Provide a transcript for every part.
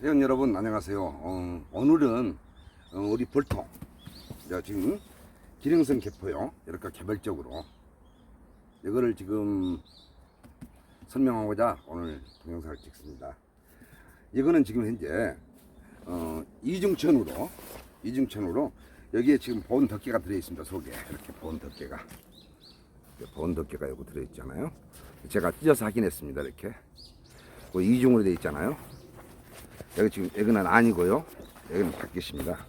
회원 여러분 안녕하세요. 어, 오늘은 어, 우리 볼통 자, 지금 기능성 개포요. 이렇게 개별적으로 이거를 지금 설명하고자 오늘 동영상을 찍습니다. 이거는 지금 현재 어, 이중천으로 이중천으로 여기에 지금 보온 덮개가 들어 있습니다. 속에 이렇게 보온 덮개가 보온 덮개가 여기 들어 있잖아요. 제가 찢어서 확인했습니다. 이렇게 그 이중으로 되어 있잖아요. 여기 지금 여기는 아니고요. 여기는 바뀌십니다.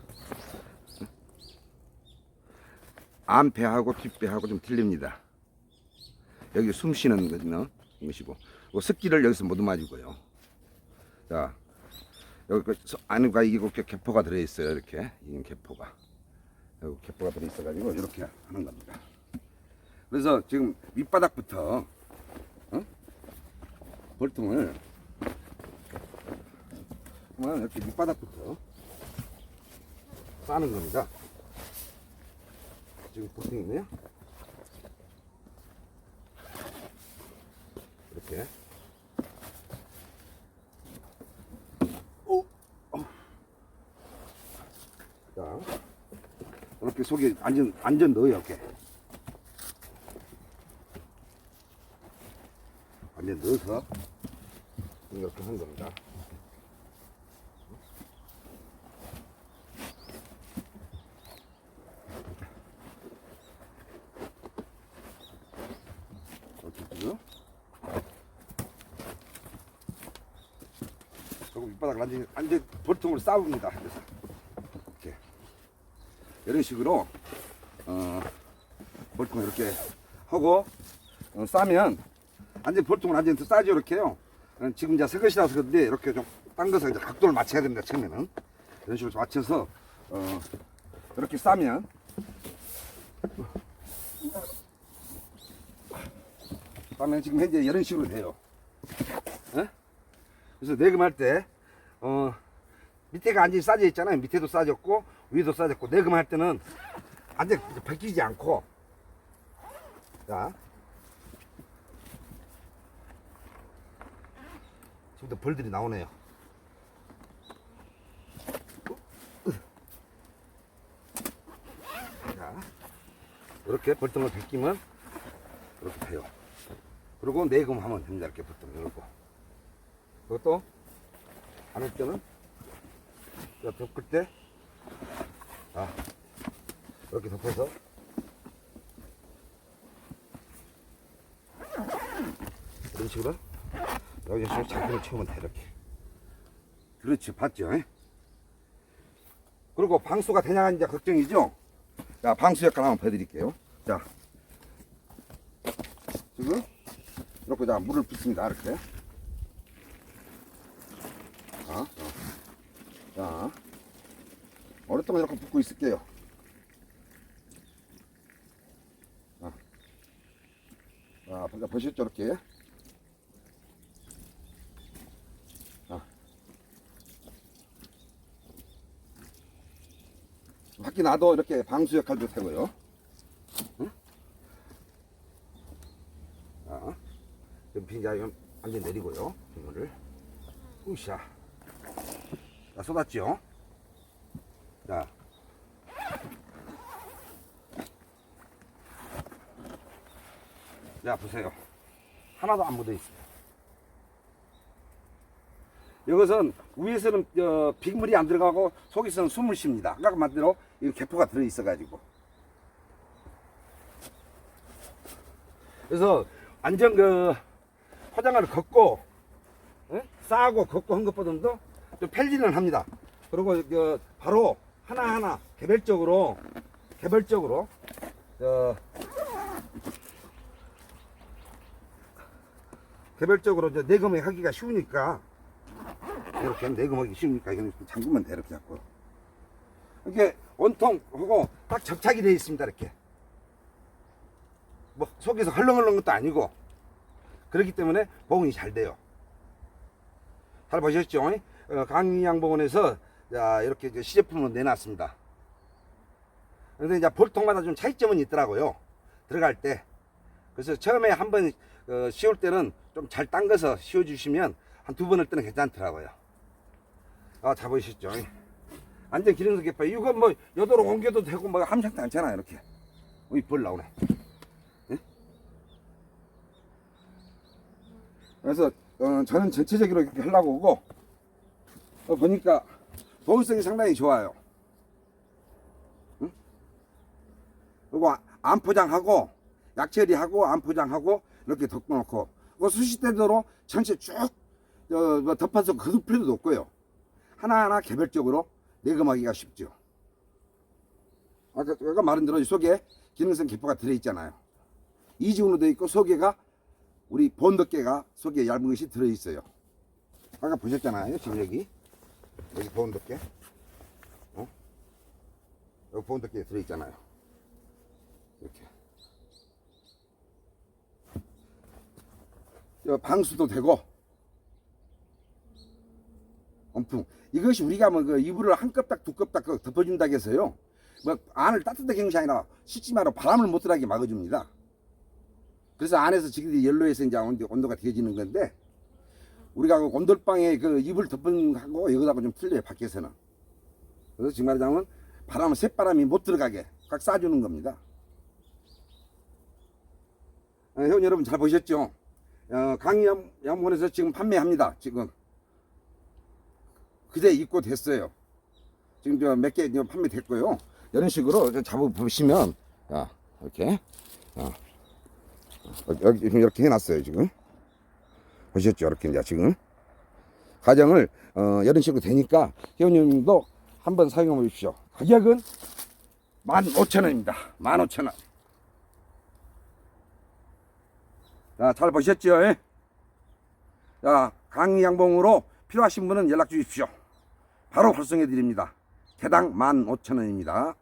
안배하고 뒷배하고 좀 틀립니다. 여기 숨 쉬는 것이고 그 습기를 여기서 못 마시고요. 자 여기 그 서- 안에가 이게 그 개포가 들어 있어요. 이렇게 이 개포가 여기 개포가 들어 있어 가지고 이렇게 하는 겁니다. 그래서 지금 밑바닥부터 어? 볼통을 그러면 이렇게 밑바닥부터 싸는 겁니다. 지금 볼통이 있네요. 이렇게. 자, 이렇게 속에 안전, 안전 넣어요, 이렇게. 안전 넣어서 이렇게 하는 겁니다. 이렇게 뜨고요. 그리고 밑바닥을 완전히, 완전 볼통으로 싸웁니다. 그래서 이렇게 이런 식으로 어, 볼통을 이렇게 하고 어, 싸면 완전 볼통을 완전히 더 싸죠 이렇게요. 어, 지금 이제 새 것이라서 그런데 이렇게 좀 당겨서 이제 각도를 맞춰야 됩니다. 처음에는 이런 식으로 맞춰서 어, 이렇게 싸면 싸면 지금 현재 이런 식으로 돼요. 어? 그래서 내금할 때, 어, 밑에가 완전히 싸져 있잖아요. 밑에도 싸졌고, 위도 싸졌고, 내금할 때는 완전히 벗기지 않고, 자. 지금부터 벌들이 나오네요. 자, 이렇게 벌통을 벗기면 이렇게 돼요. 그리고 내금하면 됩니다. 이렇게 벌통 열고. 그것도 안할 때는 자, 덮을 때 아, 이렇게 덮어서 이런 식으로 여기 식으로 작품을 채우면 돼 이렇게. 그렇지 봤죠? 예? 그리고 방수가 되냐 이제 걱정이죠? 자 방수 역할 한번 보여드릴게요. 자 지금 이렇게 자 물을 붓습니다 이렇게 자, 자, 자, 오랫동안 이렇게 붓고 있을게요. 자, 자, 보셨죠, 이렇게. 자, 밖에 놔도 이렇게 방수 역할도 되고요. 응? 자, 좀 빈자 완전 내리고요, 빗물을. 으쌰. 자, 쏟았죠? 자. 자, 보세요. 하나도 안 묻어 있어요. 이것은 위에서는 어, 빗물이 안 들어가고 속에서는 숨을 쉽니다. 아까 말대로 이 개포가 들어 있어 가지고. 그래서 완전 그 화장을 걷고 예? 싸고 걷고 한 것보다도 좀 편리는 합니다. 그리고 그 바로 하나하나 개별적으로 개별적으로 어, 개별적으로 이제 내금을 하기가 쉬우니까 이렇게 내금하기 쉬우니까 이거 잠그면 돼 이렇게 잡고 이렇게 온통 하고 딱 접착이 되어 있습니다 이렇게 뭐 속에서 헐렁헐렁 것도 아니고 그렇기 때문에 보온이 잘 돼요. 잘 보셨죠? 어, 강양보원에서 자, 이렇게 시제품으로 내놨습니다. 그런데 이제 볼통마다 좀 차이점은 있더라고요. 들어갈 때. 그래서 처음에 한번 어, 씌울 때는 좀잘 담가서 씌워주시면 한 두 번을 때는 괜찮더라고요. 아 잡으시죠 완전 기름서 개파 이거 뭐 여도로 옮겨도 되고 뭐 함상도 않잖아 이렇게 어이 벌 나오네 예? 그래서 어, 저는 전체적으로 이렇게 하려고 오고 어, 보니까 보온성이 상당히 좋아요. 응? 그리고 아- 안 포장하고 약처리하고 안 포장하고 이렇게 덮어놓고 그 수시대대로 전체 쭉 어, 뭐 덮어서 그을 필요도 없고요. 하나하나 개별적으로 내금하기가 쉽죠. 아까, 아까 말한 대로 이 속에 기능성 기포가 들어있잖아요. 이중으로 되어 있고 속에가 우리 본덮개가 속에 얇은 것이 들어있어요. 아까 보셨잖아요 지금 여기 여기 보온덮개? 어? 여기 보온덮개 들어있잖아요. 이렇게. 저 방수도 되고. 엄풍. 이것이 우리가 뭐그 이불을 한 껍딱 두 껍딱 그 덮어준다고 해서요. 뭐 안을 따뜻하게 것이 아니라 씻지마로 바람을 못 들어가게 막아줍니다. 그래서 안에서 지금 연로에서 이제 온도- 온도가 되어지는 건데 우리가 그 온돌방에 그 이불 덮은 하고 여기다가 좀 틀려요 밖에서는. 그래서 지금 말하자면 바람 새바람이 못 들어가게 꽉 쏴주는 겁니다. 어, 회원 여러분 잘 보셨죠? 어, 강양원에서 지금 판매합니다 지금. 그제 입고 됐어요. 지금 저 몇 개 판매됐고요. 이런 식으로 저 잡아 보시면 자 이렇게 어, 이렇게 해놨어요 지금 보셨죠 이렇게 이제 지금 가정을 어, 이런 식으로 되니까 회원님도 한번 사용해 보십시오 가격은 15,000원입니다 15,000원 자, 잘 보셨죠? 예? 자, 강양봉으로 필요하신 분은 연락 주십시오. 바로 활성해 드립니다. 개당 15,000원입니다.